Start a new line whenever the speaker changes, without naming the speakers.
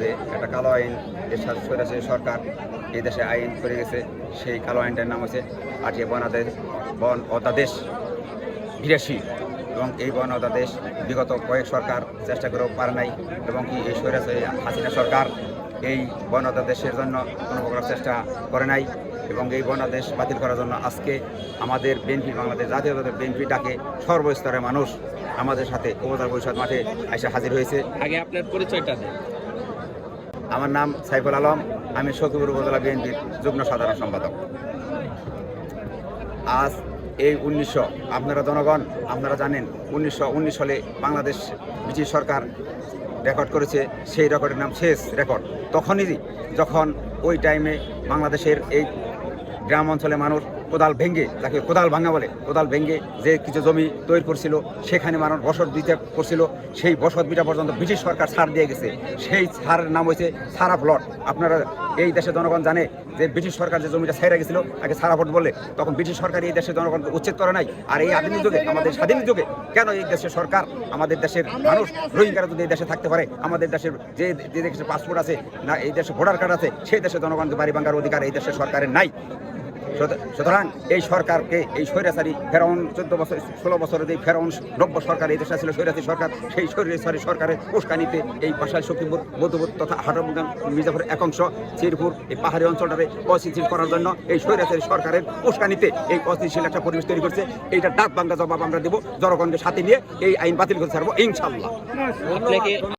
যে একটা কালো আইন যে সরাসরি সরকার এই দেশে আইন করে গেছে, সেই কালো আইনটার নাম হচ্ছে আটিয়া বন আদেশ, বন অধ্যাদেশ বিরাশি। এবং এই বন অধ্যাদেশ বিগত কয়েক সরকার চেষ্টা করেও পারে নাই, এবং কি এই সরাসরি হাসিনা সরকার এই বন অধ্যাদেশের জন্য কোনো প্রকার চেষ্টা করে নাই, এবং এই বনাদেশ বাতিল করার জন্য আজকে আমাদের বিএনপি, বাংলাদেশ জাতীয় দলের বিএনপি ডাকে সর্বস্তরের মানুষ আমাদের সাথে উপজেলা পরিষদ মাঠে এসে হাজির হয়েছে।
আগে আপনার পরিচয়টা
আমার নাম সাইফুল আলম, আমি সখীপুর উপজেলা বিএনপির যুগ্ম সাধারণ সম্পাদক। আজ এই উনিশশো, আপনারা জনগণ, আপনারা জানেন, উনিশশো উনিশ সালে বাংলাদেশ ব্রিটিশ সরকার রেকর্ড করেছে, সেই রেকর্ডের নাম শেষ রেকর্ড। তখনই যখন ওই টাইমে বাংলাদেশের এই গ্রাম অঞ্চলে মানুষ কোদাল ভেঙ্গে যাকে কোদাল ভাঙা বলে, কোদাল ভেঙ্গে যে কিছু জমি তৈরি করছিল, সেখানে মানুষ বসত দিতে করছিল, সেই বসত বিটা পর্যন্ত ব্রিটিশ সরকার ছাড় দিয়ে গেছে। সেই ছাড়ের নাম হয়েছে সারা প্লট আপনারা এই দেশের জনগণ জানে যে ব্রিটিশ সরকার যে জমিটা ছেড়ে গেছিল, তাকে সারা ভোট বলে। তখন ব্রিটিশ সরকার এই দেশের জনগণকে উচ্ছেদ করে নাই। আর এই আধুনিক যুগে, আমাদের স্বাধীন যুগে, কেন এই দেশের সরকার, আমাদের দেশের মানুষ, রোহিঙ্গারা যদি এই দেশে থাকতে পারে, আমাদের দেশের যে যে দেশের পাসপোর্ট আছে, না, এই দেশে ভোটার কার্ড আছে, সেই দেশের জনগণকে বাড়ি ভাঙার অধিকার এই দেশের সরকারের নাই। সুতরাং এই সরকারকে এই স্বৈরাচারী ফেরাউন চোদ্দ বছর, ষোলো বছরের যে ফেরাউন নব্য সরকার এই দেশে ছিল, স্বৈরাচারী সরকার, সেই স্বৈরাচারী সরকারের উস্কানিতে এই পাশায় শক্তিপুর বৌদ্ধপুর তথা হাটমগান, মির্জাপুর একাংশ চিরপুর এই পাহাড়ি অঞ্চলটাকে অস্থিতিশীল করার জন্য এই স্বৈরাচারী সরকারের উস্কানিতে এই অস্থিতিশীল একটা পরিবেশ তৈরি করছে। এইটা ডাক বাংলা জবাব আমরা দেবো জনগণকে সাথে নিয়ে, এই আইন বাতিল করতে পারব ইনশাল্লাহ